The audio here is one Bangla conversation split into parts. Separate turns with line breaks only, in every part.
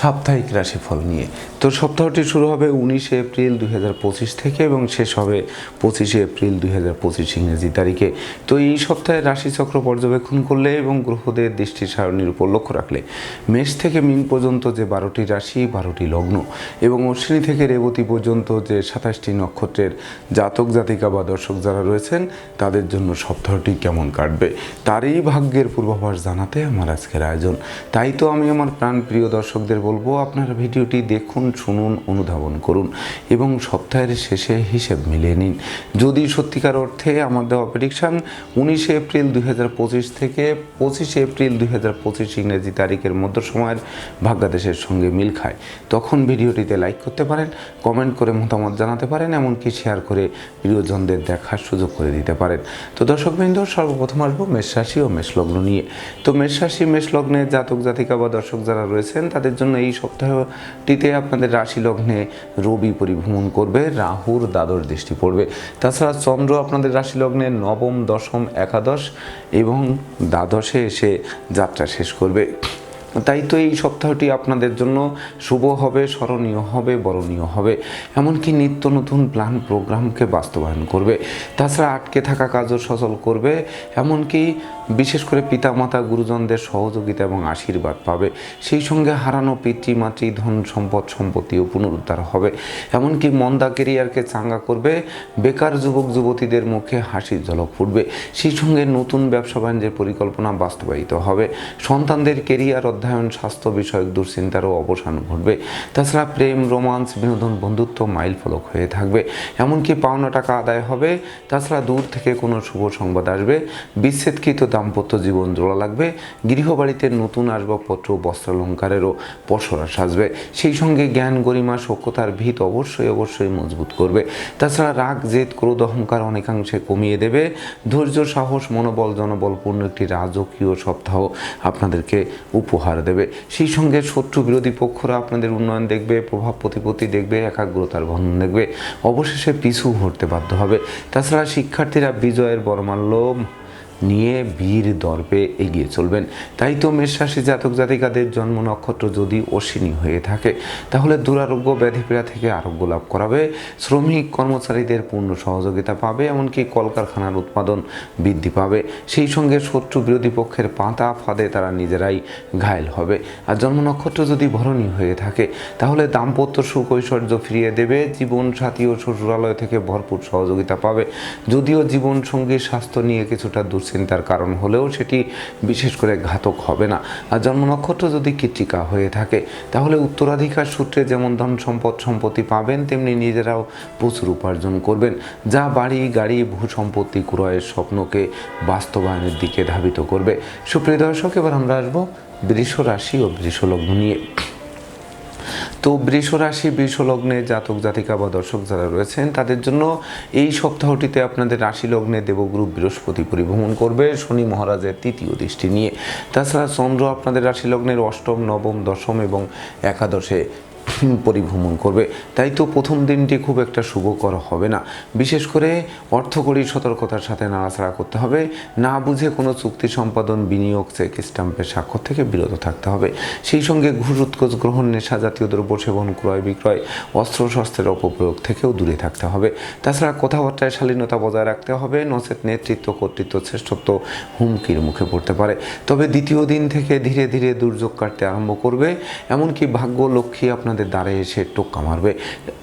সাপ্তাহিক রাশিফল নিয়ে। তো সপ্তাহটি শুরু হবে উনিশে এপ্রিল দুই হাজার পঁচিশ থেকে এবং শেষ হবে পঁচিশে এপ্রিল দুই হাজার পঁচিশ ইংরেজি তারিখে। তো এই সপ্তাহে রাশিচক্র পর্যবেক্ষণ করলে এবং গ্রহদের দৃষ্টি সারণীর উপর লক্ষ্য রাখলে, মেষ থেকে মিন পর্যন্ত যে বারোটি রাশি, বারোটি লগ্ন এবং অশ্বিনী থেকে রেবতী পর্যন্ত যে সাতাশটি নক্ষত্রের জাতক, জাতিকা বা দর্শক যারা রয়েছেন, তাদের জন্য সপ্তাহটি কেমন কাটবে? তারই ভাগ্যের পূর্বাভাস জানাতে আমার আজকের আয়োজন। তাই তো আমি আমার প্রাণপ্রিয় দর্শকদের বলব, আপনারা ভিডিওটি দেখুন, শুনুন, অনুধাবন করুন এবং সপ্তাহের শেষে হিসেব মিলিয়ে নিন। যদি সত্যিকার অর্থে আমার দেওয়া প্রেডিকশান উনিশে এপ্রিল দুই হাজার পঁচিশ থেকে পঁচিশে এপ্রিল দুই ইংরেজি তারিখের মধ্য সময়ের ভাগ্যাদেশের সঙ্গে মিল খায়, তখন ভিডিওটিতে লাইক করতে পারেন কমেন্ট করে মতামত জানাতে পারেন, এমনকি শেয়ার করে প্রিয়জনদের দেখার সুযোগ করে দিতে পারেন। তো দর্শকবৃন্দ, সর্বপ্রথম আসব মেষ রাশি ও মেষলগ্ন নিয়ে। তো মেষ রাশি মেষ জাতক জাতিকা বা দর্শক যারা রয়েছেন, তাদের জন্য এই সপ্তাহটিতে আপনাদের রাশি লগ্নে রবি পরিভ্রমণ করবে, রাহুর দ্বাদশ দৃষ্টি পড়বে। তাছাড়া চন্দ্র আপনাদের রাশি লগ্নে নবম, দশম, একাদশ এবং দ্বাদশে এসে যাত্রা শেষ করবে। তাই তো এই সপ্তাহটি আপনাদের জন্য শুভ হবে, স্মরণীয় হবে, বরণীয় হবে। এমনকি নিত্য নতুন প্ল্যান প্রোগ্রামকে বাস্তবায়ন করবে। তাছাড়া আটকে থাকা কাজও সচল করবে। এমনকি বিশেষ করে পিতামাতা, গুরুজনদের সহযোগিতা এবং আশীর্বাদ পাবে। সেই সঙ্গে হারানো পিতৃমাতৃ, ধন সম্পদ, সম্পত্তিও পুনরুদ্ধার হবে। এমনকি মন্দা কেরিয়ারকে চাঙ্গা করবে। বেকার যুবক, যুবতীদের মুখে হাসির ঝলক ফুটবে। সেই সঙ্গে নতুন ব্যবসা বাণিজ্যের পরিকল্পনা বাস্তবায়িত হবে। সন্তানদের কেরিয়ার অধ্যয়ন, স্বাস্থ্য বিষয়ক দুশ্চিন্তারও অবসান ঘটবে। তাছাড়া প্রেম, রোমান্স, বিনোদন, বন্ধুত্ব মাইল ফলক হয়ে থাকবে। এমনকি পাওনা টাকা আদায় হবে। তাছাড়া দূর থেকে কোনো শুভ সংবাদ আসবে। বিচ্ছেদকৃত দাম্পত্য জীবন জোড়া লাগবে। গৃহবাড়িতে নতুন আসবাবপত্র, বস্ত্রালঙ্কারেরও পসরা সাজবে। সেই সঙ্গে জ্ঞান, গরিমা সক্ষতার ভিত অবশ্যই অবশ্যই মজবুত করবে। তাছাড়া রাগ, জেদ, ক্রোধ, অহংকার অনেকাংশে কমিয়ে দেবে। ধৈর্য, সাহস, মনোবল, জনবলপূর্ণ একটি রাজকীয় সপ্তাহ আপনাদেরকে উপহার দেবে। সেই সঙ্গে শত্রু বিরোধী পক্ষরা আপনাদের উন্নয়ন দেখবে, প্রভাব প্রতিপত্তি দেখবে, একাগ্রতার বন্ধন দেখবে। অবশেষে পিছু হতে বাধ্য হবে। তাছাড়া শিক্ষার্থীরা বিজয়ের বরমাল্য নিয়ে বীর দর্পে এগিয়ে চলবেন। তাই তো মেষরাশি জাতক জাতিকাদের জন্ম নক্ষত্র যদি অশ্বিনী হয়ে থাকে, তাহলে দুরারোগ্য ব্যাধিপীড়া থেকে আরোগ্য লাভ করাবে। শ্রমিক কর্মচারীদের পূর্ণ সহযোগিতা পাবে, এমনকি কলকারখানার উৎপাদন বৃদ্ধি পাবে। সেই সঙ্গে শত্রু বিরোধী পক্ষের পাতা ফাঁদে তারা নিজেরাই ঘায়েল হবে। আর জন্ম নক্ষত্র যদি ভরণী হয়ে থাকে, তাহলে দাম্পত্য সুখ ঐশ্বর্য ফিরিয়ে দেবে। জীবন সাথী ও শ্বশুরালয় থেকে ভরপুর সহযোগিতা পাবে। যদিও জীবন সঙ্গীর স্বাস্থ্য নিয়ে কিছুটা দুশ্চিন্তার কারণ হলেও সেটি বিশেষ করে ঘাতক হবে না। আর জন্ম নক্ষত্র যদি কৃত্রিকা হয়ে থাকে, তাহলে উত্তরাধিকার সূত্রে যেমন ধন সম্পদ সম্পত্তি পাবেন, তেমনি নিজেরাও প্রচুর উপার্জন করবেন। যা বাড়ি, গাড়ি, ভূ সম্পত্তি ক্রয়ের স্বপ্নকে বাস্তবায়নের দিকে ধাবিত করবে। সুপ্রিয় দর্শক, এবার আমরা আসব বৃষ রাশি ও বৃষ লগ্ন নিয়ে। তো বৃষ রাশি বৃষ লগ্নে জাতক, জাতিকা বা দর্শক যারা রয়েছেন, তাদের জন্য এই সপ্তাহটিতে আপনাদের রাশি লগ্নে দেবগুরু বৃহস্পতি পরিভ্রমণ করবে, শনি মহারাজের তৃতীয় দৃষ্টি নিয়ে। তাছাড়া চন্দ্র আপনাদের রাশি লগ্নের অষ্টম, নবম, দশম এবং একাদশে পরিভ্রমণ করবে। তাই তো প্রথম দিনটি খুব একটা শুভকর হবে না। বিশেষ করে অর্থকরী সতর্কতার সাথে নাড়াচাড়া করতে হবে। না বুঝে কোনো চুক্তি সম্পাদন, বিনিয়োগ, চেক স্ট্যাম্পের স্বাক্ষর থেকে বিরত থাকতে হবে। সেই সঙ্গে ঘুষ উৎকোচ গ্রহণ, নেশা জাতীয় দ্রব্য সেবন, ক্রয় বিক্রয়, অস্ত্র শস্ত্রের অপপ্রয়োগ থেকেও দূরে থাকতে হবে। তাছাড়া কথাবার্তায় শালীনতা বজায় রাখতে হবে। নচেত নেতৃত্ব, কর্তৃত্ব, শ্রেষ্ঠত্ব হুমকির মুখে পড়তে পারে। তবে দ্বিতীয় দিন থেকে ধীরে ধীরে দুর্যোগ কাটতে আরম্ভ করবে। এমনকি ভাগ্য, লক্ষ্মী আপনাদের দ্বারে এসে টোক্কা মারবে।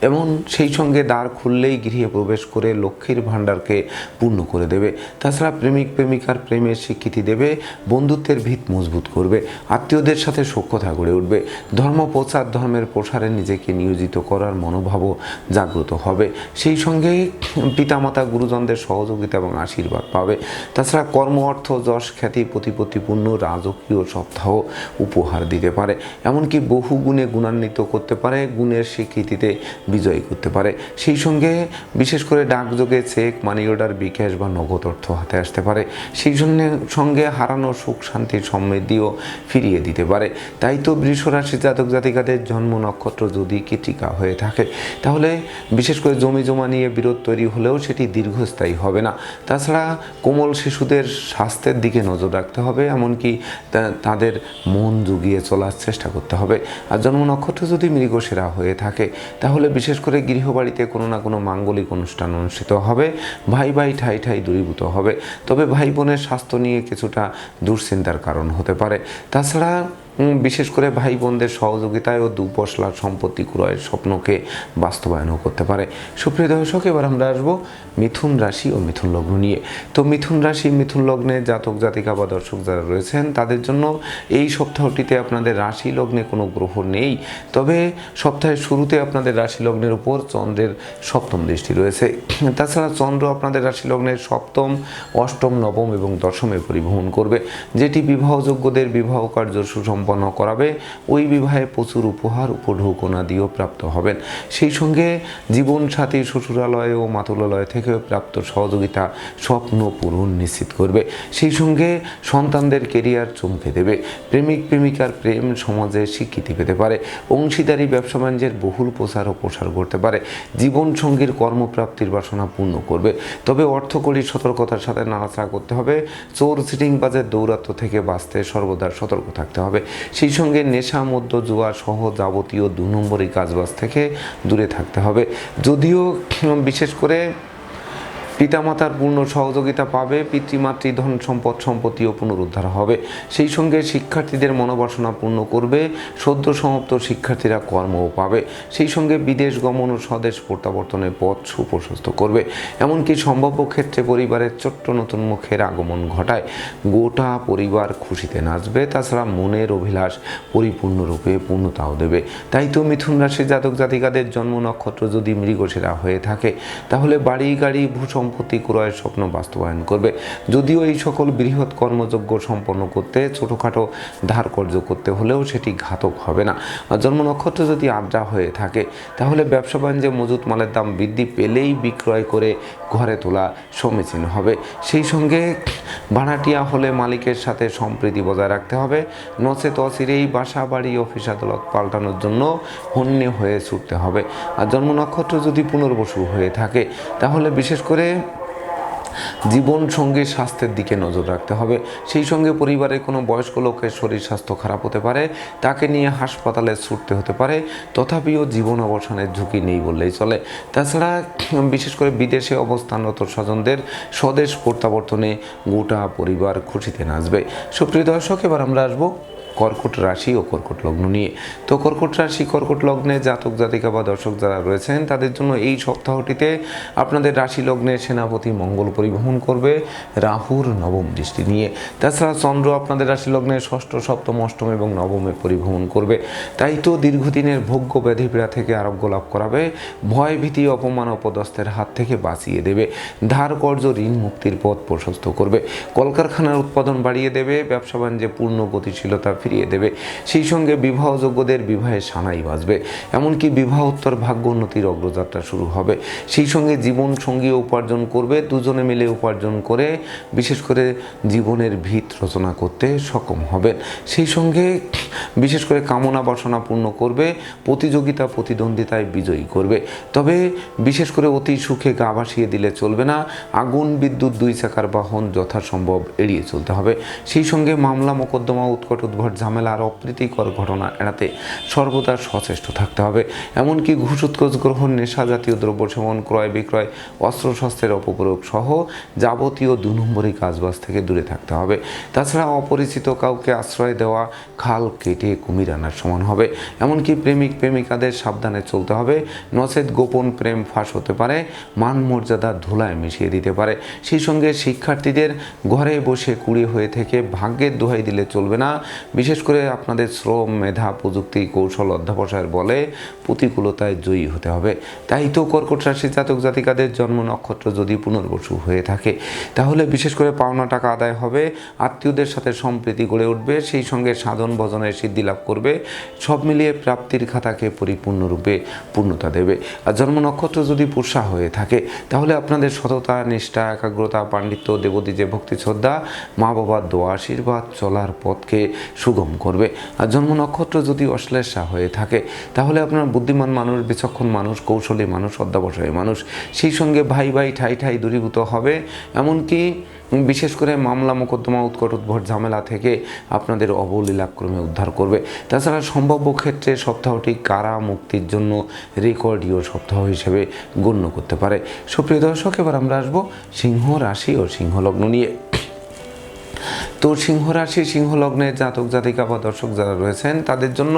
এবং সেই সঙ্গে দ্বার খুললেই গৃহে প্রবেশ করে লক্ষ্মীর ভাণ্ডারকে পূর্ণ করে দেবে। তাছাড়া প্রেমিক, প্রেমিকার প্রেমের স্বীকৃতি দেবে, বন্ধুত্বের ভিত মজবুত করবে, আত্মীয়দের সাথে সখ্যতা গড়ে উঠবে। ধর্ম, প্রচার, ধর্মের প্রসারে নিজেকে নিয়োজিত করার মনোভাবও জাগ্রত হবে। সেই সঙ্গে পিতামাতা, গুরুজনদের সহযোগিতা এবং আশীর্বাদ পাবে। তাছাড়া কর্ম, অর্থ, যশ, খ্যাতি, প্রতিপত্তিপূর্ণ, রাজকীয় সপ্তাহ উপহার দিতে পারে। এমনকি বহু গুণে গুণান্বিত করতে পারে, গুণের স্বীকৃতিতে বিজয়ী করতে পারে। সেই সঙ্গে বিশেষ করে ডাকযোগে চেক মানি অর্ডার বিকাশ বা নগদ অর্থ হাতে আসতে পারে। সেই জন্য সঙ্গে হারানো সুখ শান্তির সমৃদ্ধিও ফিরিয়ে দিতে পারে। তাই তো বৃষ রাশি জাতক জাতিকাদের জন্ম নক্ষত্র যদি কৃতিকা হয়ে থাকে, তাহলে বিশেষ করে জমি জমা নিয়ে বিরোধ তৈরি হলেও সেটি দীর্ঘস্থায়ী হবে না। তাছাড়া কোমল শিশুদের স্বাস্থ্যের দিকে নজর রাখতে হবে, এমনকি তাদের মন জুগিয়ে চলার চেষ্টা করতে হবে। আর জন্ম নক্ষত্র যদি মৃগশিরা হয়ে থাকে। তাহলে বিশেষ করে গৃহবাড়িতে কোনো না কোনো মাঙ্গলিক অনুষ্ঠান অনুষ্ঠিত হবে। ভাই ভাই ঠাই ঠাই দূরীভূত হবে। তবে ভাই বোনের স্বাস্থ্য নিয়ে কিছুটা দুশ্চিন্তার কারণ হতে পারে। তাছাড়া বিশেষ করে ভাই বোনদের সহযোগিতায় ও দু দুপশলার সম্পত্তি ক্রয়ের স্বপ্নকে বাস্তবায়নও করতে পারে। সুপ্রিয় দর্শক, এবার আমরা আসব মিথুন রাশি ও মিথুন লগ্ন নিয়ে। তো মিথুন রাশি, মিথুন লগ্নে জাতক, জাতিকা বা দর্শক যারা রয়েছেন, তাদের জন্য এই সপ্তাহটিতে আপনাদের রাশি লগ্নে কোনো গ্রহ নেই। তবে সপ্তাহের শুরুতে আপনাদের রাশি লগ্নের উপর চন্দ্রের সপ্তম দৃষ্টি রয়েছে। তাছাড়া চন্দ্র আপনাদের রাশি লগ্নের সপ্তম, অষ্টম, নবম এবং দশমে পরিবহন করবে, যেটি বিবাহযোগ্যদের বিবাহ কার্য সুসম্পন্ন করাবে, ওই বিবাহে প্রচুর উপহার উপঢৌকনা দিয়েও প্রাপ্ত হবেন। সেই সঙ্গে জীবন সাথী শ্বশুরালয় ও মাতুলালয় থেকে প্রাপ্ত সহযোগিতা স্বপ্ন পূরণ নিশ্চিত করবে। সেই সঙ্গে সন্তানদের কেরিয়ার চমকে দেবে। প্রেমিক, প্রেমিকার প্রেম সমাজে স্বীকৃতি পেতে পারে। অংশীদারি, ব্যবসা বাণিজ্যের বহুল প্রচার ও প্রসার করতে পারে। জীবন সঙ্গীর কর্মপ্রাপ্তির বাসনা পূর্ণ করবে। তবে অর্থকরী সতর্কতার সাথে নাড়াচাড়া করতে হবে। চোর সিটিং বাজের দৌরাত্ম থেকে বাঁচতে সর্বদা সতর্ক থাকতে হবে। সেই সঙ্গে নেশা মধ্য জুয়া সহ যাবতীয় দু নম্বরী কাজবাজ থেকে দূরে থাকতে হবে। যদিও, বিশেষ করে পিতামাতার পূর্ণ সহযোগিতা পাবে, পিতৃমাতৃ ধন সম্পদ সম্পত্তিও পুনরুদ্ধার হবে। সেই সঙ্গে শিক্ষার্থীদের মনোবাসনা পূর্ণ করবে, সদ্য সমাপ্ত শিক্ষার্থীরা কর্মও পাবে। সেই সঙ্গে বিদেশ গমন ও স্বদেশ প্রত্যাবর্তনের পথ সুপ্রশস্ত করবে। এমনকি সম্ভাব্য ক্ষেত্রে পরিবারের ছোট্ট নতুন মুখের আগমন ঘটায়। গোটা পরিবার খুশিতে নাচবে, তাছাড়া মনের অভিলাষ পরিপূর্ণরূপে পূর্ণতাও দেবে। তাই তো মিথুন রাশির জাতক জাতিকাদের জন্ম নক্ষত্র যদি মৃগশিরা হয়ে থাকে, তাহলে বাড়ি, গাড়ি ভূ সম্পত্তি ক্রয়ের স্বপ্ন বাস্তবায়ন করবে। যদিও এই সকল বৃহৎ কর্মযজ্ঞ সম্পন্ন করতে ছোটোখাটো ধার কর্য করতে হলেও সেটি ঘাতক হবে না। জন্ম নক্ষত্র যদি আদ্রা হয়ে থাকে, তাহলে ব্যবসা বাণিজ্যে মজুত মালের দাম বৃদ্ধি পেলেই বিক্রয় করে ঘরে তোলা সমীচীন হবে। সেই সঙ্গে ভাড়াটিয়া হলে মালিকের সাথে সম্প্রীতি বজায় রাখতে হবে। নচেত অচিরেই বাসা, বাড়ি, অফিস, আদালত পাল্টানোর জন্য হন্যে হয়ে ছুটতে হবে। আর জন্ম নক্ষত্র যদি পুনর্বসু হয়ে থাকে, তাহলে বিশেষ করে জীবন সঙ্গী স্বাস্থ্যের দিকে নজর রাখতে হবে। সেই সঙ্গে পরিবারের কোনো বয়স্ক লোকের শরীর স্বাস্থ্য খারাপ হতে পারে, তাকে নিয়ে হাসপাতালে ছুটতে হতে পারে, তথাপিও জীবন অবসানের ঝুঁকি নেই বললেই চলে। তাছাড়া বিশেষ করে বিদেশে অবস্থানরত স্বজনদের স্বদেশ প্রত্যাবর্তনে গোটা পরিবার খুশিতে নাচবে। সুপ্রিয় দর্শক, এবার আমরা আসব কর্কট রাশি ও কর্কট লগ্ন নিয়ে। তো কর্কট রাশি, কর্কট লগ্নে জাতক, জাতিকা বা দর্শক যারা রয়েছেন, তাদের জন্য এই সপ্তাহটিতে আপনাদের রাশি লগ্নে সেনাপতি মঙ্গল পরিবহন করবে রাহুর নবম দৃষ্টি নিয়ে। তাছাড়া চন্দ্র আপনাদের রাশি লগ্নে ষষ্ঠ, সপ্তম, অষ্টম এবং নবমে পরিভ্রমণ করবে। তাই তো দীর্ঘদিনের ভোগ্য ব্যাধিপীড়া থেকে আরোগ্য লাভ করাবে ভয় ভীতি অপমান, অপদস্থের হাত থেকে বাঁচিয়ে দেবে, ধার কর্য ঋণ মুক্তির পথ প্রশস্ত করবে, কলকারখানার উৎপাদন বাড়িয়ে দেবে, ব্যবসা বাণিজ্যে পূর্ণ গতিশীলতা ফিরিয়ে দেবে। সেই সঙ্গে বিবাহযোগ্যদের বিবাহে সানাই বাজবে। এমনকি বিবাহোত্তর ভাগ্য উন্নতির অগ্রযাত্রা শুরু হবে। সেই সঙ্গে জীবন সঙ্গী উপার্জন করবে। দুজনে মিলে উপার্জন করে, বিশেষ করে জীবনের ভিত রচনা করতে সক্ষম হবেন সেই সঙ্গে বিশেষ করে কামনা বাসনা পূর্ণ করবে। প্রতিযোগিতা প্রতিদ্বন্দ্বিতায় বিজয়ী করবে। তবে বিশেষ করে অতি সুখে গা ভাসিয়ে দিলে চলবে না। আগুন, বিদ্যুৎ, দুই চাকার বাহন যথাসম্ভব এড়িয়ে চলতে হবে। সেই সঙ্গে মামলা, মোকদ্দমা, উৎকট উদ্ভট ঝামেলা আর অপ্রীতিকর ঘটনা এড়াতে সর্বদা সচেষ্ট থাকতে হবে। এমনকি ঘুষ উৎকোচ গ্রহণ, নেশা জাতীয় দ্রব্য সেবন, ক্রয় বিক্রয় অস্ত্রশস্ত্রের অপপ্রয়োগ সহ যাবতীয় দু নম্বরী কাজবাজ থেকে দূরে থাকতে হবে। তাছাড়া অপরিচিত কাউকে আশ্রয় দেওয়া, খাল কেটে কুমির আনার সমান হবে। এমনকি প্রেমিক, প্রেমিকাদের সাবধানে চলতে হবে। নচেত গোপন প্রেম ফাঁস হতে পারে, মান মর্যাদা ধুলায় মিশিয়ে দিতে পারে। সেই সঙ্গে শিক্ষার্থীদের ঘরে বসে কুড়ি হয়ে থেকে ভাগ্যের দোহাই দিলে চলবে না। বিশেষ করে আপনাদের শ্রম মেধা প্রযুক্তি কৌশল অধ্যাবসায়ের বলে প্রতিকূলতায় জয়ী হতে হবে। তাই তো কর্কট রাশি জাতক জাতিকাদের জন্ম নক্ষত্র যদি পুনর্বসু হয়ে থাকে, তাহলে বিশেষ করে পাওনা টাকা আদায় হবে, আত্মীয়দের সাথে সম্প্রীতি গড়ে উঠবে, সেই সঙ্গে সাধন ভজনের সিদ্ধি লাভ করবে, সব মিলিয়ে প্রাপ্তির খাতাকে পরিপূর্ণরূপে পূর্ণতা দেবে। আর জন্ম নক্ষত্র যদি পুষা হয়ে থাকে, তাহলে আপনাদের সততা, নিষ্ঠা, একাগ্রতা, পাণ্ডিত্য দেবদী যে ভক্তি শ্রদ্ধা, মা বাবার দোয়া, আশীর্বাদ চলার পথকে সুগম করবে। আর জন্ম নক্ষত্র যদি অশ্লেষা হয়ে থাকে, তাহলে আপনার বুদ্ধিমান মানুষ, বিচক্ষণ মানুষ, কৌশলী মানুষ, অধ্যাবসায়ী মানুষ, সেই সঙ্গে ভাই ভাই ঠাই ঠাই দূরীভূত হবে। এমনকি বিশেষ করে মামলা, মোকদ্দমা, উৎকট উদ্ভট ঝামেলা থেকে আপনাদের অবলীলাক্রমে উদ্ধার করবে। তাছাড়া সম্ভাব্য ক্ষেত্রে সপ্তাহটি কারা মুক্তির জন্য রেকর্ডীয় সপ্তাহ হিসেবে গণ্য করতে পারে। সুপ্রিয় দর্শক, এবার আমরা আসব সিংহ রাশি ও সিংহ লগ্ন নিয়ে। তো সিংহ রাশি সিংহ লগ্নের জাতক জাতিকা বা দর্শক যারা রয়েছেন, তাদের জন্য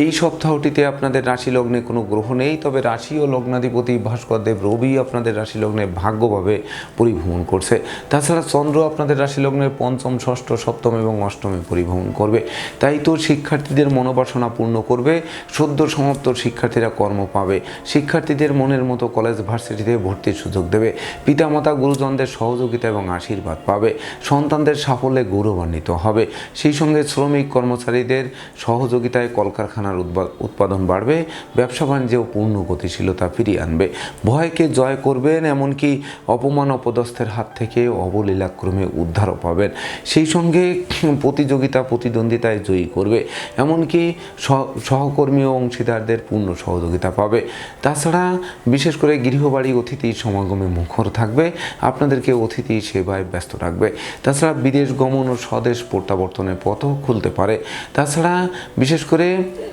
এই সপ্তাহটিতে আপনাদের রাশি লগ্নে কোনো গ্রহ নেই, তবে রাশি ও লগ্নাধিপতি ভাস্করদেব রবি আপনাদের রাশি লগ্নে ভাগ্যভাবে পরিভ্রমণ করছে। তাছাড়া চন্দ্র আপনাদের রাশি লগ্নের পঞ্চম, ষষ্ঠ, সপ্তম এবং অষ্টমে পরিভ্রমণ করবে। তাই তো শিক্ষার্থীদের মনোবাসনা পূর্ণ করবে, সদ্য সমাপ্ত শিক্ষার্থীরা কর্ম পাবে। শিক্ষার্থীদের মনের মতো কলেজ ভার্সিটিতে ভর্তির সুযোগ দেবে। পিতামাতা, গুরুজনদের সহযোগিতা এবং আশীর্বাদ পাবে। সন্তানদের সাফল্যে গৌরবান্বিত হবে। সেই সঙ্গে শ্রমিক কর্মচারীদের সহযোগিতায় কলকারখানার উৎপা- উৎপাদন বাড়বে, ব্যবসা বাণিজ্যেও পূর্ণ গতিশীলতা ফিরিয়ে আনবে। ভয়কে জয় করবেন, এমনকি অপমান অপদস্থের হাত থেকে অবলীলাক্রমে উদ্ধারও পাবেন। সেই সঙ্গে প্রতিযোগিতা, প্রতিদ্বন্দ্বিতায় জয়ী করবে, এমনকি সহ- সহকর্মী ও অংশীদারদের পূর্ণ সহযোগিতা পাবে। তাছাড়া বিশেষ করে গৃহবাড়ি অতিথি সমাগমে মুখর থাকবে, আপনাদেরকে অতিথি সেবায় ব্যস্ত রাখবে। তাছাড়া বিদেশ গমন ও স্বদেশ প্রত্যাবর্তনের পথও খুলতে পারে। তাছাড়া বিশেষ করে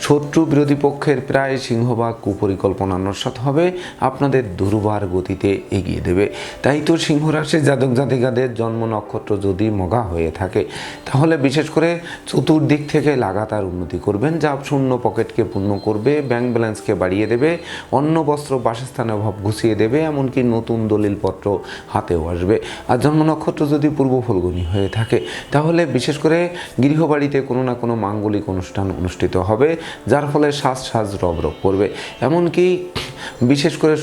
শত্রু বিরোধী পক্ষের প্রায় সিংহভাগ কুপরিকল্পনা নস্বাত হবে, আপনাদের দুর্বার গতিতে এগিয়ে দেবে। তাই তো সিংহ রাশির জাতক জাতিকাদের জন্ম নক্ষত্র যদি মগা হয়ে থাকে, তাহলে বিশেষ করে চতুর্দিক থেকে লাগাতার উন্নতি করবেন। যা শূন্য পকেটকে পূর্ণ করবে, ব্যাংক ব্যালেন্সকে বাড়িয়ে দেবে, অন্ন, বস্ত্র, বাসস্থানের অভাব ঘুষিয়ে দেবে, এমনকি নতুন দলিলপত্র হাতেও আসবে। আর জন্ম নক্ষত্র যদি পূর্ব ফলগুনি হয়ে থাকে, তাহলে বিশেষ করে গৃহবাড়িতে কোনো না কোনো মাঙ্গলিক অনুষ্ঠান অনুষ্ঠিত হবে। যার ফলে শ্বাস শ্বাস রব রব করবে। এমনকি বিশেষ করে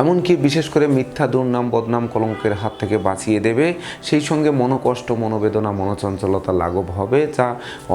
এমনকি বিশেষ করে মিথ্যা, দুর্নাম, বদনাম কলঙ্কের হাত থেকে বাঁচিয়ে দেবে। সেই সঙ্গে মনোকষ্ট, মনোবেদনা, মনোচঞ্চলতা লাঘব হবে, যা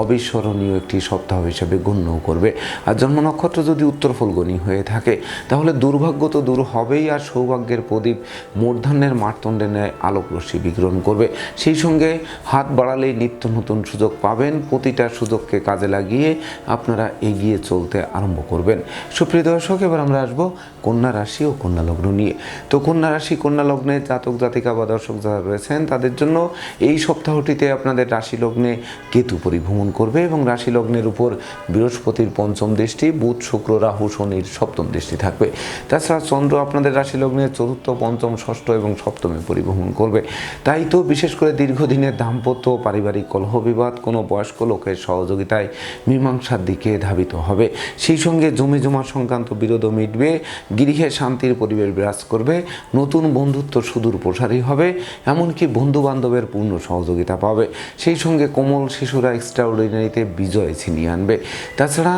অবিস্মরণীয় একটি সপ্তাহ হিসেবে গণ্য করবে। আর জন্ম নক্ষত্র যদি উত্তর ফলগনি হয়ে থাকে, তাহলে দুর্ভাগ্য তো দূর হবেই, আর সৌভাগ্যের প্রদীপ মূর্ধান্যের মারতণ্ডে ন্যায় আলোক রশ্মি বিকিরণ করবে। সেই সঙ্গে হাত বাড়ালেই নিত্য নতুন সুযোগ পাবেন, প্রতিটা সুযোগকে কাজে লাগিয়ে আপনারা এগিয়ে চলতে আরম্ভ করবেন। সুপ্রিয় দর্শক, এবার আমরা আসব কন্যা রাশি ও কন্যা লগ্ন নিয়ে। তো কন্যা রাশি, কন্যা লগ্নে জাতক, জাতিকা বা দর্শক যারা রয়েছেন, তাদের জন্য এই সপ্তাহটিতে আপনাদের রাশি লগ্নে কেতু পরিভ্রমণ করবে এবং রাশি লগ্নের উপর বৃহস্পতির পঞ্চম দৃষ্টি, বুধ, শুক্র, রাহু, শনির সপ্তম দৃষ্টি থাকবে। তাছাড়া চন্দ্র আপনাদের রাশি লগ্নের চতুর্থ, পঞ্চম, ষষ্ঠ এবং সপ্তমে পরিভ্রমণ করবে। তাই তো বিশেষ করে দীর্ঘদিনের দাম্পত্য পারিবারিক কলহ বিবাদ, কোনো বয়স্ক লোকের সহযোগিতায় মীমাংসার দিকে ধাবিত হবে। সেই সঙ্গে জমি জমা সংক্রান্ত বিরোধ মিটবে। গৃহে শান্তির পরিবেশ বিরাজ করবে, নতুন বন্ধুত্ব সুদূর প্রসারী হবে, এমনকি বন্ধু বান্ধবের পূর্ণ সহযোগিতা পাবে। সেই সঙ্গে কোমল শিশুরা এক্সট্রাঅর্ডিনারিতে বিজয় ছিনিয়ে আনবে। তাছাড়া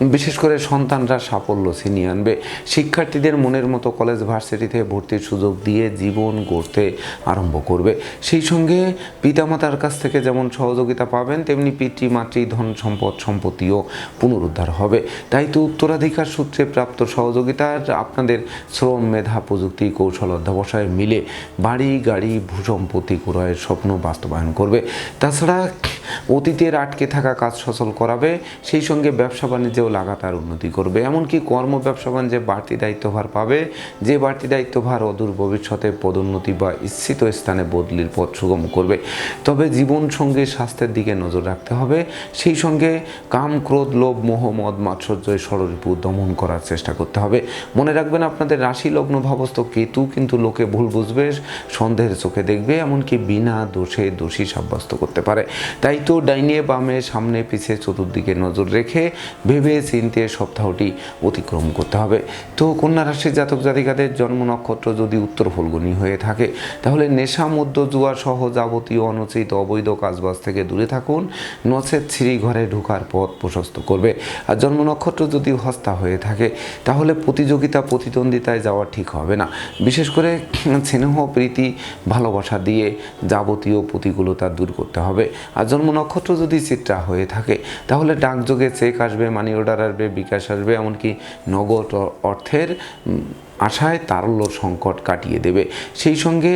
বিশেষ করে সন্তানরা সাফল্য ছিনিয়ে আনবে। শিক্ষার্থীদের মনের মতো কলেজ, ভার্সিটিতে ভর্তির সুযোগ দিয়ে জীবন গড়তে আরম্ভ করবে। সেই সঙ্গে পিতামাতার কাছ থেকে যেমন সহযোগিতা পাবেন, তেমনি পিতৃ, মাতৃ, ধন সম্পদ, সম্পত্তিও পুনরুদ্ধার হবে। তাই তো উত্তরাধিকার সূত্রে প্রাপ্ত সহযোগিতার আপনাদের শ্রম, মেধা, প্রযুক্তি, কৌশল অধ্যাবসায় মিলে বাড়ি, গাড়ি, ভূসম্পত্তি ক্রয়ের স্বপ্ন বাস্তবায়ন করবে। তাছাড়া অতীতের আটকে থাকা কাজ সচল করাবে। সেই সঙ্গে ব্যবসা বাণিজ্যেও লাগাতার উন্নতি করবে। এমনকি কর্ম ব্যবসা বাণিজ্যে বাড়তি দায়িত্বভার পাবে, যে বাড়তি দায়িত্বভার অদূর ভবিষ্যতে পদোন্নতি বা ইচ্ছিত স্থানে বদলির পথ সুগম করবে। তবে জীবন সঙ্গে স্বাস্থ্যের দিকে নজর রাখতে হবে। সেই সঙ্গে কাম, ক্রোধ, লোভ, মোহ, মদ মাৎসর্যয় ষড়রিপু দমন করার চেষ্টা করতে হবে। মনে রাখবেন আপনাদের রাশি লগ্ন ভাবস্থ কেতু কিন্তু লোকে ভুল বুঝবে, সন্দেহের চোখে দেখবে, এমনকি বিনা দোষে দোষী সাব্যস্ত করতে পারে। তাই তো ডাইনে বামে সামনে পিছে চতুর্দিকে নজর রেখে ভেবে চিনতে সপ্তাহটি অতিক্রম করতে হবে। তো কন্যা রাশির জাতক জাতিকাদের জন্ম নক্ষত্র যদি উত্তর ফলগুনি হয়ে থাকে, তাহলে নেশা মধ্য জুয়া সহ যাবতীয় অনুচিত অবৈধ কাজবাজ থেকে দূরে থাকুন। নচেত ছিঁড়ি ঘরে ঢোকার পথ প্রশস্ত করবে। আর জন্ম নক্ষত্র যদি হস্তা হয়ে থাকে, তাহলে প্রতিযোগিতা প্রতিদ্বন্দ্বিতায় যাওয়া ঠিক হবে না। বিশেষ করে স্নেহ, প্রীতি, ভালোবাসা দিয়ে যাবতীয় প্রতিকূলতা দূর করতে হবে। আর জন্ম নক্ষত্র যদি চিত্রা হয়ে থাকে, তাহলে ডাকযোগে চেক আসবে মানি অর্ডার আসবে, বিকাশ আসবে, এমনকি নগদ অর্থের আশায় তারল্য সংকট কাটিয়ে দেবে। সেই সঙ্গে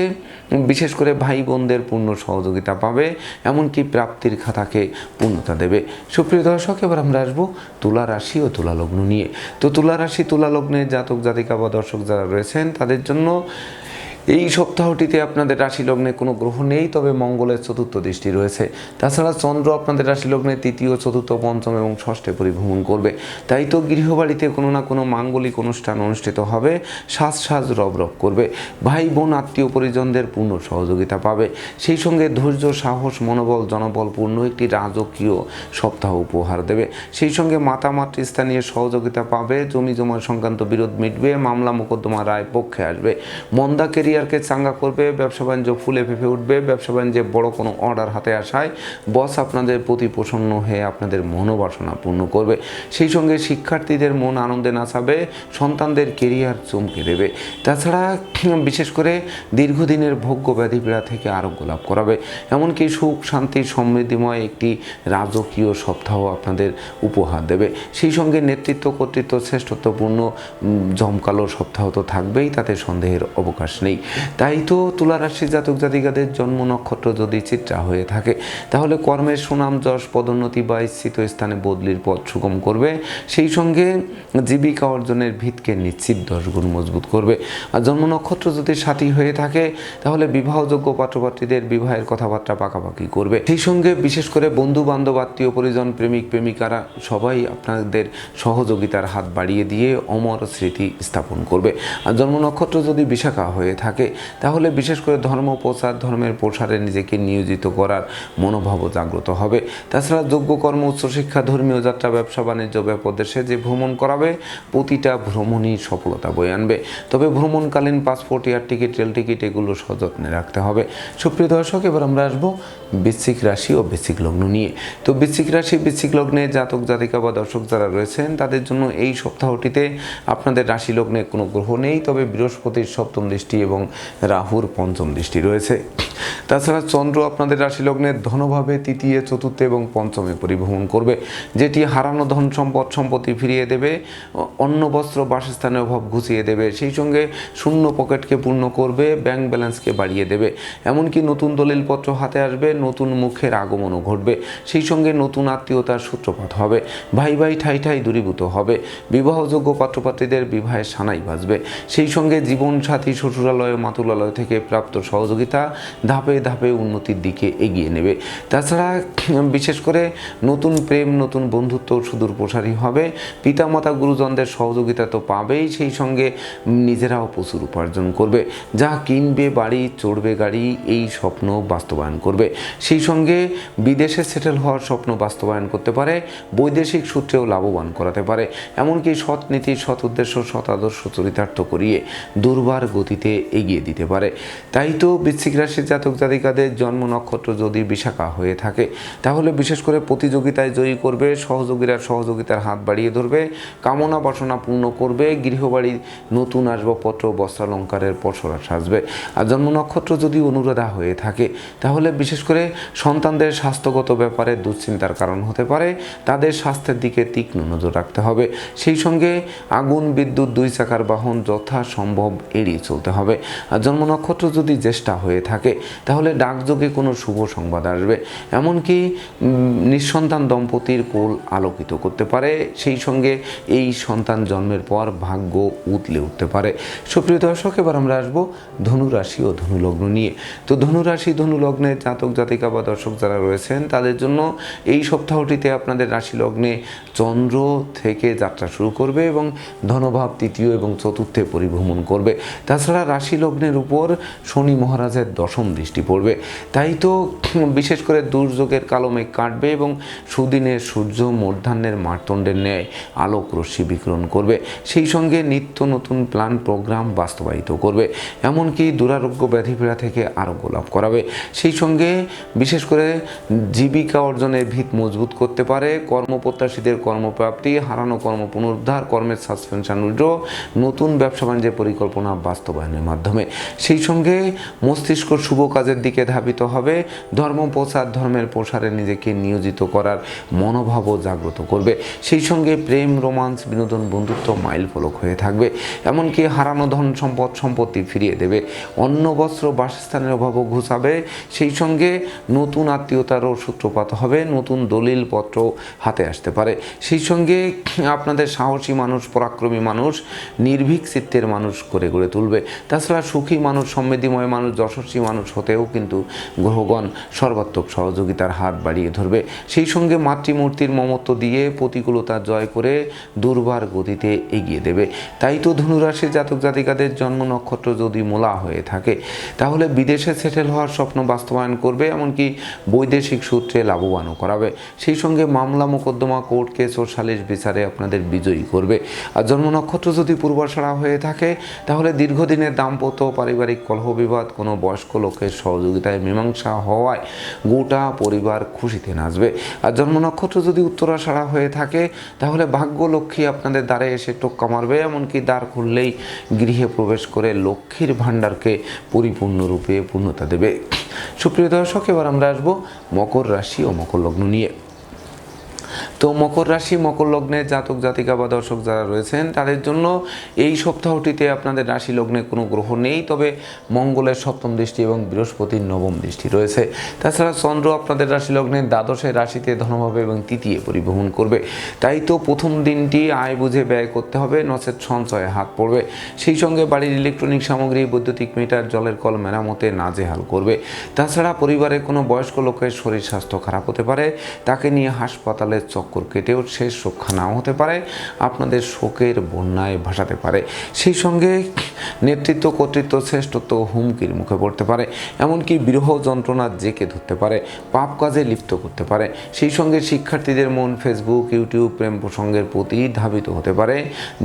বিশেষ করে ভাই বোনদের পূর্ণ সহযোগিতা পাবে, এমনকি প্রাপ্তির খাতাকে পূর্ণতা দেবে। সুপ্রিয় দর্শক, এবার আমরা আসব তুলা রাশি ও তুলা লগ্ন নিয়ে। তো তুলা রাশি, তুলা লগ্নে জাতক জাতিকা বা দর্শক যারা রয়েছেন, তাদের জন্য এই সপ্তাহটিতে আপনাদের রাশি লগ্নে কোনো গ্রহ নেই, তবে মঙ্গলের চতুর্থ দৃষ্টি রয়েছে। তাছাড়া চন্দ্র আপনাদের রাশি লগ্নে তৃতীয়, চতুর্থ, পঞ্চম এবং ষষ্ঠে পরিভ্রমণ করবে। তাই তো গৃহবাড়িতে কোনো না কোনো মাঙ্গলিক অনুষ্ঠান অনুষ্ঠিত হবে। সাজ সাজ রব রব করবে। ভাই বোন, আত্মীয় পরিজনদের পূর্ণ সহযোগিতা পাবে। সেই সঙ্গে ধৈর্য, সাহস, মনোবল, জনবলপূর্ণ একটি রাজকীয় সপ্তাহ উপহার দেবে। সেই সঙ্গে মাতা, মাতৃস্থানীয় সহযোগিতা পাবে। জমি জমা সংক্রান্ত বিরোধ মিটবে। মামলা, মোকদ্দমা রায় পক্ষে আসবে। মন্দা কেরিয়ারকে চাঙ্গা করবে, ব্যবসা বাণিজ্য ফুলে ফেঁপে উঠবে, ব্যবসা বাণিজ্যে বড় কোনো অর্ডার হাতে আসায় বস আপনাদের প্রতি প্রসন্ন হয়ে আপনাদের মনোবাসনা পূর্ণ করবে। সেই সঙ্গে শিক্ষার্থীদের মন আনন্দে নাচাবে, সন্তানদের কেরিয়ার চমকে দেবে। তাছাড়া বিশেষ করে দীর্ঘদিনের ভোগ্য ব্যাধি পীড়া থেকে আরোগ্য লাভ করাবে। এমনকি সুখ, শান্তি, সমৃদ্ধিময় একটি রাজকীয় সপ্তাহ আপনাদের উপহার দেবে। সেই সঙ্গে নেতৃত্ব, কর্তৃত্ব, শ্রেষ্ঠত্বপূর্ণ জমকালো সপ্তাহ তো থাকবেই, তাতে সন্দেহের অবকাশ নেই। তাই তো তুলা রাশির জাতক জাতিকাদের জন্ম নক্ষত্র যদি চিত্রা হয়ে থাকে, তাহলে কর্মের সুনাম, যশ, পদোন্নতি বা ইচ্ছিত স্থানে বদলির পথ সুগম করবে। সেই সঙ্গে জীবিকা অর্জনের ভিতকে নিশ্চিত দশ গুণ মজবুত করবে। আর জন্ম নক্ষত্র যদি সাথী হয়ে থাকে, তাহলে বিবাহযোগ্য পাত্রপাত্রীদের বিবাহের কথাবার্তা পাকাপাকি করবে। সেই সঙ্গে বিশেষ করে বন্ধু বান্ধব আত্মীয়, পরিজন, প্রেমিক, প্রেমিকারা সবাই আপনাদের সহযোগিতার হাত বাড়িয়ে দিয়ে অমর স্মৃতি স্থাপন করবে। আর জন্ম নক্ষত্র যদি বিশাখা হয়ে থাকে তাহলে বিশেষ করে ধর্ম প্রচার ধর্মের প্রসারে নিজেকে নিয়োজিত করার মনোভাবও জাগ্রত হবে। তাছাড়া যোগ্য কর্ম উচ্চশিক্ষা ধর্মীয় যাত্রা, ব্যবসা, বাণিজ্য, ব্যাপদেশে যে ভ্রমণ করাবে, প্রতিটা ভ্রমণই সফলতা বয়ে আনবে। তবে ভ্রমণকালীন passport, air ticket, rail ticket, এগুলো সযত্নে রাখতে হবে। সুপ্রিয় দর্শক, এবার আমরা আসব বৃশ্চিক রাশি ও বৃশ্চিক লগ্ন নিয়ে। তো বৃশ্চিক রাশি, বৃশ্চিক লগ্নে জাতক, জাতিকা বা দর্শক যারা রয়েছেন, তাদের জন্য এই সপ্তাহটিতে আপনাদের রাশি লগ্নে কোনো গ্রহ নেই। তবে বৃহস্পতির সপ্তম দৃষ্টি এবং রাহুর পঞ্চম দৃষ্টি রয়েছে। তাছাড়া চন্দ্র আপনাদের রাশি লগ্নের ধনভাবে তৃতীয়, চতুর্থে এবং পঞ্চমে পরিভ্রমণ করবে, যেটি হারানো ধন সম্পদ সম্পত্তি ফিরিয়ে দেবে, অ- অন্ন, বস্ত্র, বাসস্থানের অভাব ঘুচিয়ে দেবে, সেই সঙ্গে শূন্য পকেটকে পূর্ণ করবে, ব্যাংক ব্যালেন্সকে বাড়িয়ে দেবে। এমনকি নতুন দলিলপত্র হাতে আসবে, নতুন মুখের আগমনও ঘটবে, সেই সঙ্গে নতুন আত্মীয়তার সূত্রপাত হবে, ভাই ভাই ঠাই ঠাই দূরীভূত হবে, বিবাহযোগ্য পাত্রপাত্রীদের বিবাহের সানাই বাজবে, সেই সঙ্গে জীবনসাথী শ্বশুরালয় মাতুলালয় থেকে প্রাপ্ত সহযোগিতা ধাপে ধাপে উন্নতির দিকে এগিয়ে নেবে। তাছাড়া বিশেষ করে নতুন প্রেম, নতুন বন্ধুত্ব সুদূর প্রসারী হবে। পিতামাতা, গুরুজনদের সহযোগিতা তো পাবেই, সেই সঙ্গে নিজেরাও প্রচুর উপার্জন করবে। যা কিনবে, বাড়ি, চড়বে গাড়ি, এই স্বপ্ন বাস্তবায়ন করবে। সেই সঙ্গে বিদেশে সেটেল হওয়ার স্বপ্ন বাস্তবায়ন করতে পারে, বৈদেশিক সূত্রেও লাভবান করাতে পারে। এমনকি সৎ নীতি, সৎ উদ্দেশ্য, সৎ আদর্শ চরিতার্থ করিয়ে দুর্বার গতিতে এগিয়ে দিতে পারে। তাই তো বৃশ্চিক রাশির জাতক জাতিকাদের জন্ম নক্ষত্র যদি বিশাখা হয়ে থাকে, তাহলে বিশেষ করে প্রতিযোগিতায় জয়ী করবে, সহযোগীরা সহযোগিতার হাত বাড়িয়ে ধরবে, কামনা বাসনা পূর্ণ করবে, গৃহবাড়ি নতুন আসবাবপত্র, বস্ত্রালঙ্কারের পসরা সাজবে। আর জন্ম নক্ষত্র যদি অনুরাধা হয়ে থাকে, তাহলে বিশেষ করে সন্তানদের স্বাস্থ্যগত ব্যাপারে দুশ্চিন্তার কারণ হতে পারে, তাদের স্বাস্থ্যের দিকে তীক্ষ্ণ নজর রাখতে হবে। সেই সঙ্গে আগুন, বিদ্যুৎ, দুই চাকার বাহন যথাসম্ভব এড়িয়ে চলতে হবে। জন্ম নক্ষত্র যদি জ্যেষ্ঠা হয়ে থাকে, তাহলে ডাকযোগে কোনো শুভ সংবাদ আসবে। এমনকি নিঃসন্তান দম্পতির কোল আলোকিত করতে পারে। সেই সঙ্গে এই সন্তান জন্মের পর ভাগ্য উতলে উঠতে পারে। সুপ্রিয় দর্শক, এবার আমরা আসব ধনুরাশি ও ধনুলগ্ন নিয়ে। তো ধনুরাশি ধনুলগ্নের জাতক, জাতিকা বা দর্শক যারা রয়েছেন, তাদের জন্য এই সপ্তাহটিতে আপনাদের রাশি লগ্নে চন্দ্র থেকে যাত্রা শুরু করবে এবং ধনভাব তৃতীয় এবং চতুর্থে পরিভ্রমণ করবে। তাছাড়া রাশি রাশি লগ্নের উপর শনি মহারাজের দশম দৃষ্টি পড়বে। তাই তো বিশেষ করে দুর্যোগের কালো মেঘ কাটবে এবং সুদিনের সূর্য মূর্ধান্যের মারতণ্ডের ন্যায় আলোক রশ্মি বিকিরণ করবে। সেই সঙ্গে নিত্য নতুন প্ল্যান প্রোগ্রাম বাস্তবায়িত করবে। এমনকি দুরারোগ্য ব্যাধিপীড়া থেকে আরোগ্য লাভ করাবে। সেই সঙ্গে বিশেষ করে জীবিকা অর্জনের ভিত মজবুত করতে পারে। কর্মপ্রত্যাশীদের কর্মপ্রাপ্তি, হারানো কর্ম পুনরুদ্ধার, কর্মের সাসপেনশন উইড্রো, নতুন ব্যবসা বাণিজ্যের পরিকল্পনা বাস্তবায়নের মাধ্যমে সেই সঙ্গে মস্তিষ্ক শুভ কাজের দিকে ধাবিত হবে। ধর্ম প্রচার ধর্মের প্রসারে নিজেকে নিয়োজিত করার মনোভাবও জাগ্রত করবে। সেই সঙ্গে প্রেম, রোমান্স, বিনোদন, বন্ধুত্ব মাইল ফলক হয়ে থাকবে। এমনকি হারানো ধন সম্পদ, সম্পত্তি ফিরিয়ে দেবে। অন্ন, বস্ত্র, বাসস্থানের অভাবও ঘুষাবে। সেই সঙ্গে নতুন আত্মীয়তারও সূত্রপাত হবে। নতুন দলিল পত্র হাতে আসতে পারে। সেই সঙ্গে আপনাদের সাহসী মানুষ, পরাক্রমী মানুষ, নির্ভীক চিত্তের মানুষ করে গড়ে তুলবে। তাছাড়া সুখী মানুষ, সমৃদ্ধিময় মানুষ, যশস্বী মানুষ হতেও কিন্তু গ্রহগণ সর্বাত্মক সহযোগিতার হাত বাড়িয়ে ধরবে। সেই সঙ্গে মাতৃমূর্তির মমত্ব দিয়ে প্রতিকূলতা জয় করে দুর্বার গতিতে এগিয়ে দেবে। তাই তো ধনুরাশির জাতক জাতিকাদের জন্ম নক্ষত্র যদি মোলা হয়ে থাকে, তাহলে বিদেশে সেটেল হওয়ার স্বপ্ন বাস্তবায়ন করবে, এমনকি বৈদেশিক সূত্রে লাভবানও করাবে। সেই সঙ্গে মামলা মোকদ্দমা কোর্ট কেস ও সালিশ বিচারে আপনাদের বিজয়ী করবে। আর জন্ম নক্ষত্র যদি পূর্বাশারা হয়ে থাকে, তাহলে দীর্ঘদিনের দাম্পত্য পারিবারিক কলহ বিবাদ কোনো বয়স্ক লোকের সহযোগিতায় মীমাংসা হওয়ায় গোটা পরিবার খুশিতে নাচবে। আর জন্ম নক্ষত্র যদি উত্তরাশারা হয়ে থাকে, তাহলে ভাগ্য লক্ষ্মী আপনাদের দ্বারে এসে টোক্কা মারবে। এমনকি দ্বার খুললেই গৃহে প্রবেশ করে লক্ষ্মীর ভাণ্ডারকে পরিপূর্ণরূপে পূর্ণতা দেবে। সুপ্রিয় দর্শক, এবার আমরা আসব মকর রাশি ও মকর লগ্ন নিয়ে। তো মকর রাশি, মকর লগ্নে জাতক, জাতিকা বা দর্শক যারা রয়েছেন, তাদের জন্য এই সপ্তাহটিতে আপনাদের রাশি লগ্নে কোনো গ্রহ নেই, তবে মঙ্গলের সপ্তম দৃষ্টি এবং বৃহস্পতির নবম দৃষ্টি রয়েছে। তাছাড়া চন্দ্র আপনাদের রাশি লগ্নের দ্বাদশের রাশিতে ধনভাবে এবং তৃতীয় পরিবহন করবে। তাই তো প্রথম দিনটি আয় বুঝে ব্যয় করতে হবে নচেত সঞ্চয়ে হাত পড়বে। সেই সঙ্গে বাড়ির ইলেকট্রনিক সামগ্রী, বৈদ্যুতিক মিটার, জলের কল মেরামতে নাজেহাল করবে। তাছাড়া পরিবারের কোনো বয়স্ক লোকের শরীর স্বাস্থ্য খারাপ হতে পারে, তাকে নিয়ে হাসপাতালের চক্কর কেটেও শেষ রক্ষা নাও হতে পারে, আপনাদের শোকের বন্যায় ভাসাতে পারে। সেই সঙ্গে নেতৃত্ব, কর্তৃত্ব, শ্রেষ্ঠত্ব হুমকির মুখে পড়তে পারে, এমনকি বিরহ যন্ত্রণা জেকে ধরতে পারে, পাপ কাজে লিপ্ত করতে পারে। সেই সঙ্গে শিক্ষার্থীদের মন ফেসবুক ইউটিউব প্রেম প্রসঙ্গের প্রতি ধাবিত হতে পারে,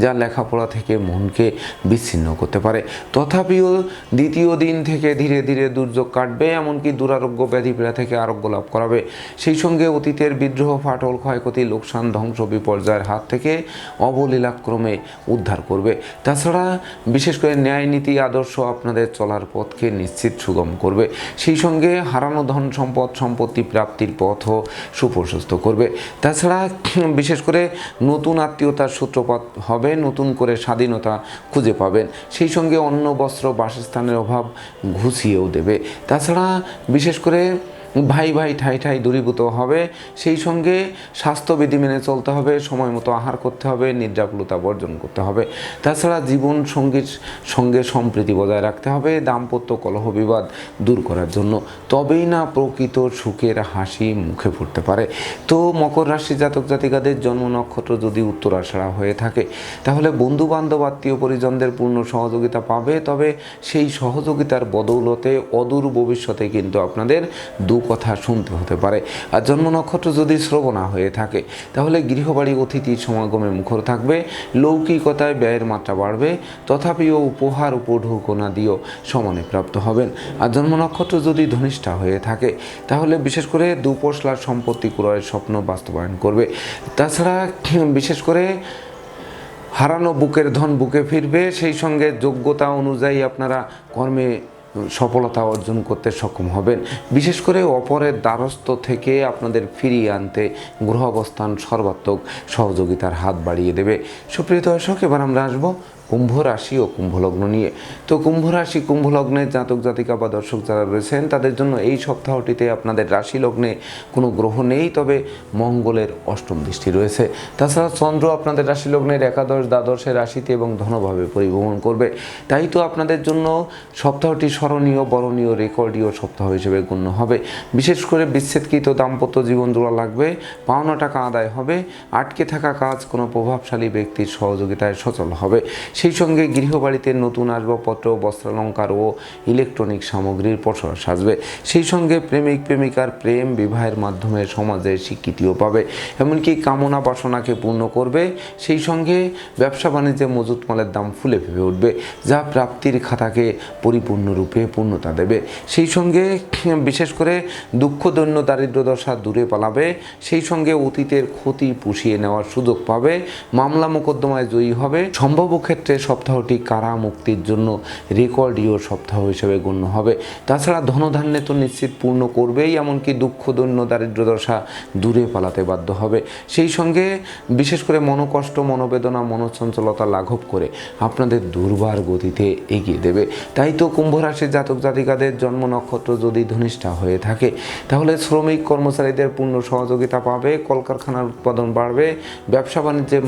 যা লেখাপড়া থেকে মনকে বিচ্ছিন্ন করতে পারে। তথাপিও দ্বিতীয় দিন থেকে ধীরে ধীরে দুর্যোগ কাটবে, এমনকি দুরারোগ্য ব্যাধিপীড়া থেকে আরোগ্য লাভ করাবে। সেই সঙ্গে অতীতের বিদ্রোহ, ফাটল, ক্ষয়ক্ষতি লোকসান ধ্বংস বিপর্যয়ের হাত থেকে অবলীলাক্রমে উদ্ধার করবে। তাছাড়া বিশেষ করে ন্যায় নীতি আদর্শ আপনাদের চলার পথকে নিশ্চিত সুগম করবে। সেই সঙ্গে হারানো ধন সম্পদ, সম্পত্তি প্রাপ্তির পথও সুপ্রশস্ত করবে। তাছাড়া বিশেষ করে নতুন আত্মীয়তার সূত্রপাত হবে, নতুন করে স্বাধীনতা খুঁজে পাবেন। সেই সঙ্গে অন্ন বস্ত্র বাসস্থানের অভাব ঘুষিয়েও দেবে। তাছাড়া বিশেষ করে ভাই ভাই, ঠাই ঠাই দূরীভূত হবে। সেই সঙ্গে স্বাস্থ্যবিধি মেনে চলতে হবে, সময় মতো আহার করতে হবে, নিদ্রাকুলতা বর্জন করতে হবে। তাছাড়া জীবন সঙ্গীর সঙ্গে সম্প্রীতি বজায় রাখতে হবে, দাম্পত্য কলহ বিবাদ দূর করার জন্য। তবেই না প্রকৃত সুখের হাসি মুখে ফুটতে পারে। তো মকর রাশি জাতক জাতিকাদের জন্ম নক্ষত্র যদি উত্তরাষাড়া হয়ে থাকে, তাহলে বন্ধু বান্ধব আত্মীয় পরিজনদের পূর্ণ সহযোগিতা পাবে। তবে সেই সহযোগিতার বদৌলতে অদূর ভবিষ্যতে কিন্তু আপনাদের দু কথা শুনতে হতে পারে। আর জন্ম নক্ষত্র যদি শ্রবণা হয়ে থাকে, তাহলে গৃহবাড়ি অতিথির সমাগমে মুখর থাকবে, লৌকিকতায় ব্যয়ের মাত্রা বাড়বে, তথাপিও উপহার উপঢৌকনা দিয়েও সমানে প্রাপ্ত হবেন। আর জন্ম নক্ষত্র যদি ধনিষ্ঠা হয়ে থাকে, তাহলে বিশেষ করে দুপশলার সম্পত্তি ক্রয়ের স্বপ্ন বাস্তবায়ন করবে। তাছাড়া বিশেষ করে হারানো বুকের ধন বুকে ফিরবে, সেই সঙ্গে যোগ্যতা অনুযায়ী আপনারা কর্মে সফলতা অর্জন করতে সক্ষম হবেন। বিশেষ করে অপরের দ্বারস্থ থেকে আপনাদের ফিরিয়ে আনতে গ্রহ অবস্থান সর্বাত্মক সহযোগিতার হাত বাড়িয়ে দেবে। সুপ্রিয় দর্শক, এবার আমরা আসব কুম্ভ রাশি ও কুম্ভ লগ্ন নিয়ে। তো কুম্ভ রাশি কুম্ভ লগ্নের জাতক, জাতিকা বা দর্শক যারা রয়েছেন, তাদের জন্য এই সপ্তাহটিতে আপনাদের রাশি লগ্নে কোনো গ্রহ নেই, তবে মঙ্গলের অষ্টম দৃষ্টি রয়েছে। তাছাড়া চন্দ্র আপনাদের রাশি লগ্নের একাদশ দ্বাদশের রাশিতে এবং ধনভাবে পরিভ্রমণ করবে। তাই তো আপনাদের জন্য সপ্তাহটি স্মরণীয়, বরণীয়, রেকর্ডীয় সপ্তাহ হিসেবে গণ্য হবে। বিশেষ করে বিচ্ছেদকৃত দাম্পত্য জীবন জোড়া লাগবে, পাওনা টাকা আদায় হবে, আটকে থাকা কাজ কোনো প্রভাবশালী ব্যক্তির সহযোগিতায় সচল হবে। সঙ্গে গৃহবাড়িতে নতুন আসবাবপত্র, বস্ত্রালঙ্কার ও ইলেকট্রনিক সামগ্রীর প্রসার সাজবে। সেই সঙ্গে প্রেমিক, প্রেমিকার প্রেম বিবাহের মাধ্যমে সমাজের স্বীকৃতিও পাবে। এমনকি কামনা বাসনাকে পূর্ণ করবে। সেই সঙ্গে ব্যবসা বাণিজ্যে মজুত মালের দাম ফুলে ফেপে উঠবে, যা প্রাপ্তির খাতাকে পরিপূর্ণরূপে পূর্ণতা দেবে। সেই সঙ্গে বিশেষ করে দুঃখ, দৈন্য, দারিদ্র দশা দূরে পালাবে। সেই সঙ্গে অতীতের ক্ষতি পুষিয়ে নেওয়ার সুযোগ পাবে। মামলা মোকদ্দমায় জয়ী হবে। সম্ভাব্য ক্ষেত্রে সপ্তাহটি কারা মুক্তির জন্য রেকর্ড রেকর্ডীয় সপ্তাহ হিসেবে গণ্য হবে? তাছাড়া ধনধান্যে তো নিশ্চিত পূর্ণ করবেই, এমনকি দুঃখ, দৈন্য দারিদ্র দশা দূরে পালাতে বাধ্য হবে। সেই সঙ্গে বিশেষ করে মনোকষ্ট, মনোবেদনা, মনোচঞ্চলতা লাঘব করে আপনাদের দুর্বার গতিতে এগিয়ে দেবে। তাই তো কুম্ভ রাশির জাতক জাতিকাদের জন্ম নক্ষত্র যদি ধনিষ্ঠা হয়ে থাকে, তাহলে শ্রমিক কর্মচারীদের পূর্ণ সহযোগিতা পাবে, কলকারখানার উৎপাদন বাড়বে, ব্যবসা বাণিজ্যে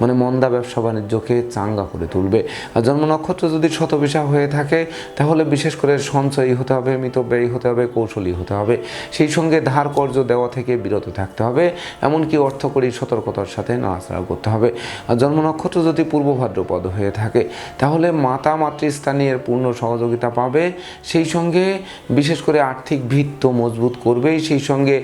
মানে মন্দা ব্যবসা বাণিজ্যকে চাঙ্গা করে তুলবে। আর জন্ম নক্ষত্র যদি শতবিশা হয়ে থাকে, তাহলে বিশেষ করে সঞ্চয়ী হতে হবে, মিতব্যয়ী হতে হবে, কৌশলী হতে হবে। সেই সঙ্গে ধার কর্য দেওয়া থেকে বিরত থাকতে হবে, এমনকি অর্থকরী সতর্কতার সাথে নাড়াচাড়া করতে হবে। আর জন্ম নক্ষত্র যদি পূর্ব ভাদ্রপদ হয়ে থাকে, তাহলে মাতা মাতৃস্থানীয় পূর্ণ সহযোগিতা পাবে। সেই সঙ্গে বিশেষ করে আর্থিক ভিত্ত মজবুত করবেই। সেই সঙ্গে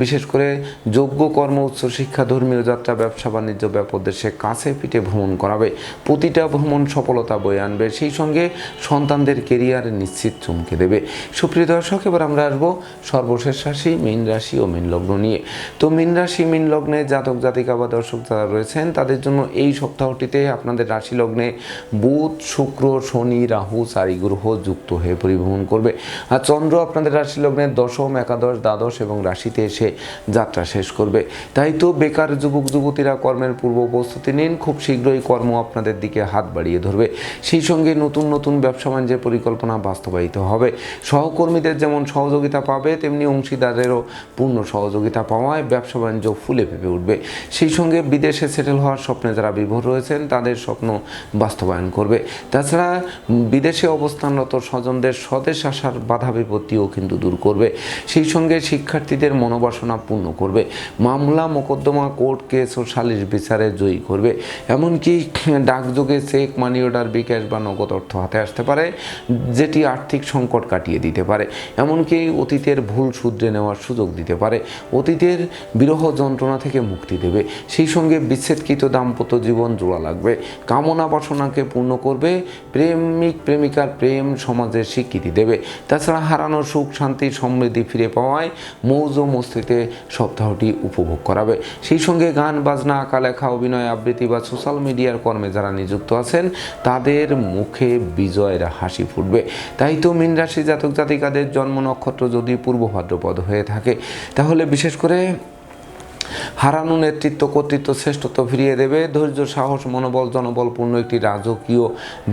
বিশেষ করে যোগ্য কর্ম, উচ্চ শিক্ষা, ধর্মীয় যাত্রা, ব্যবসা, বাণিজ্য ব্যাপক দেশে কাছে পিঠে ভ্রমণ করাবে। প্রতিটা ভ্রমণ সফলতা বয়ে আনবে, সেই সঙ্গে সন্তানদের কেরিয়ার নিশ্চিত চমকে দেবে। সুপ্রিয় দর্শক, এবার আমরা আসব সর্বশেষ রাশি, মীন রাশি ও মীন লগ্ন নিয়ে। তো মীন রাশি, মীন লগ্নে জাতক, জাতিকা বা দর্শক যারা রয়েছেন, তাদের জন্য এই সপ্তাহটিতে আপনাদের রাশি লগ্নে বুধ, শুক্র, শনি, রাহু, চারি গ্রহ যুক্ত হয়ে পরিভ্রমণ করবে। আর চন্দ্র আপনাদের রাশি লগ্নের দশম, একাদশ, দ্বাদশ এবং রাশিতে এসে যাত্রা শেষ করবে। তাই তো বেকার যুবক, যুবতীরা কর্মের পূর্ব প্রস্তুতি নিন। খুব শীঘ্রই কর্ম আপনাদের দিকে হাত বাড়িয়ে ধরবে। সেই সঙ্গে নতুন নতুন ব্যবসা বাণিজ্যের পরিকল্পনা বাস্তবায়িত হবে। সহকর্মীদের যেমন সহযোগিতা পাবে, তেমনি অংশীদারেরও পূর্ণ সহযোগিতা পাওয়ায় ব্যবসা বাণিজ্য ফুলে ফেপে উঠবে। সেই সঙ্গে বিদেশে সেটেল হওয়ার স্বপ্নে যারা বিভোর রয়েছেন, তাদের স্বপ্ন বাস্তবায়ন করবে। তাছাড়া বিদেশে অবস্থানরত স্বজনদের স্বদেশ আসার বাধা বিপত্তিও কিন্তু দূর করবে। সেই সঙ্গে শিক্ষার্থীদের মনোবাসনা পূর্ণ করবে। মামলা, মোকদ্দমা, কোর্ট কেস ও সালিশ বিচারে জয়ী করবে। এমনকি ডাকযোগে চেক মানি অর্ডার বিকাশ বা নগদ অর্থ হাতে আসতে পারে, যেটি আর্থিক সংকট কাটিয়ে দিতে পারে। এমনকি অতীতের ভুল শুধরে নেওয়ার সুযোগ দিতে পারে। অতীতের বিরহ যন্ত্রণা থেকে মুক্তি দেবে। সেই সঙ্গে বিচ্ছেদকৃত দাম্পত্য জীবন জোড়া লাগবে। কামনা বাসনাকে পূর্ণ করবে। প্রেমিক, প্রেমিকার প্রেম সমাজের স্বীকৃতি দেবে। তাছাড়া হারানো সুখ, শান্তি, সমৃদ্ধি ফিরে পাওয়ায় মৌজ মস্তিতে সপ্তাহটি উপভোগ করাবে। সেই সঙ্গে গান, বাজনা, আঁকা, লেখা, অভিনয়, আবৃত্তি বা সোশ্যাল মিডিয়ার কর্মে যারা নিযুক্ত আছেন, তাদের মুখে বিজয়ের হাসি ফুটবে। তাই তো মীন রাশি জাতক জাতিকাদের জন্ম নক্ষত্র যদি পূর্ব ভাদ্রপদ হয়ে থাকে, তাহলে বিশেষ করে হারানো নেতৃত্ব কর্তৃত্ব শ্রেষ্ঠত্ব ফিরিয়ে দেবে। ধৈর্য, সাহস, মনোবল, জনবলপূর্ণ একটি রাজকীয়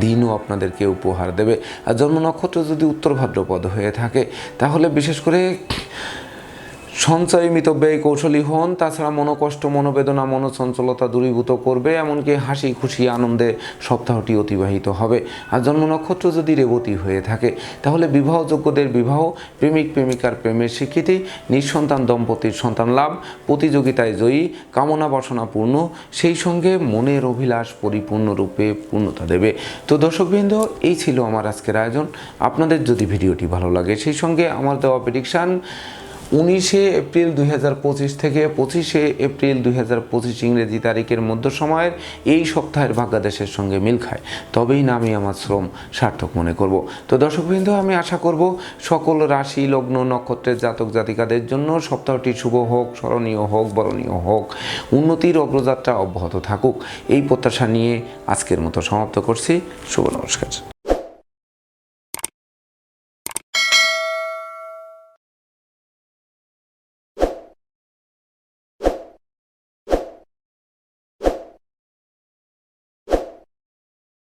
দিনও আপনাদেরকে উপহার দেবে। আর জন্ম নক্ষত্র যদি উত্তর ভাদ্রপদ হয়ে থাকে, তাহলে বিশেষ করে সঞ্চয় মিত ব্যয় কৌশলী হন, তাছাড়া মনোকষ্ট, মনোবেদনা, মনোচঞ্চলতা দূরীভূত করবে, এমনকি হাসি, খুশি, আনন্দে সপ্তাহটি অতিবাহিত হবে। আর জন্ম নক্ষত্র যদি রেবতী হয়ে থাকে, তাহলে বিবাহযোগ্যদের বিবাহ, প্রেমিক, প্রেমিকার প্রেমের স্বীকৃতি, নিঃসন্তান, দম্পতির সন্তান লাভ, প্রতিযোগিতায় জয়ী, কামনা বাসনা পূর্ণ, সেই সঙ্গে মনের অভিলাষ পরিপূর্ণরূপে পূর্ণতা দেবে। তো দর্শকবৃন্দ, এই ছিল আমার আজকের আয়োজন। আপনাদের যদি ভিডিওটি ভালো লাগে, সেই সঙ্গে আমার দেওয়া প্রেডিকশান উনিশে এপ্রিল দুই হাজার পঁচিশ থেকে পঁচিশে এপ্রিল দুই ইংরেজি তারিখের মধ্য সময়ের এই সপ্তাহের ভাগ্যাদেশের সঙ্গে মিল খায়। তবেই না আমি আমার শ্রম সার্থক মনে করব। তো দর্শকবৃন্দ, আমি আশা করব সকল রাশি, লগ্ন, নক্ষত্রের জাতক জাতিকাদের জন্য সপ্তাহটি শুভ হোক, স্মরণীয় হোক, বরণীয় হোক, উন্নতির অগ্রযাত্রা অব্যাহত থাকুক। এই প্রত্যাশা নিয়ে আজকের মতো সমাপ্ত করছি। শুভ নমস্কার।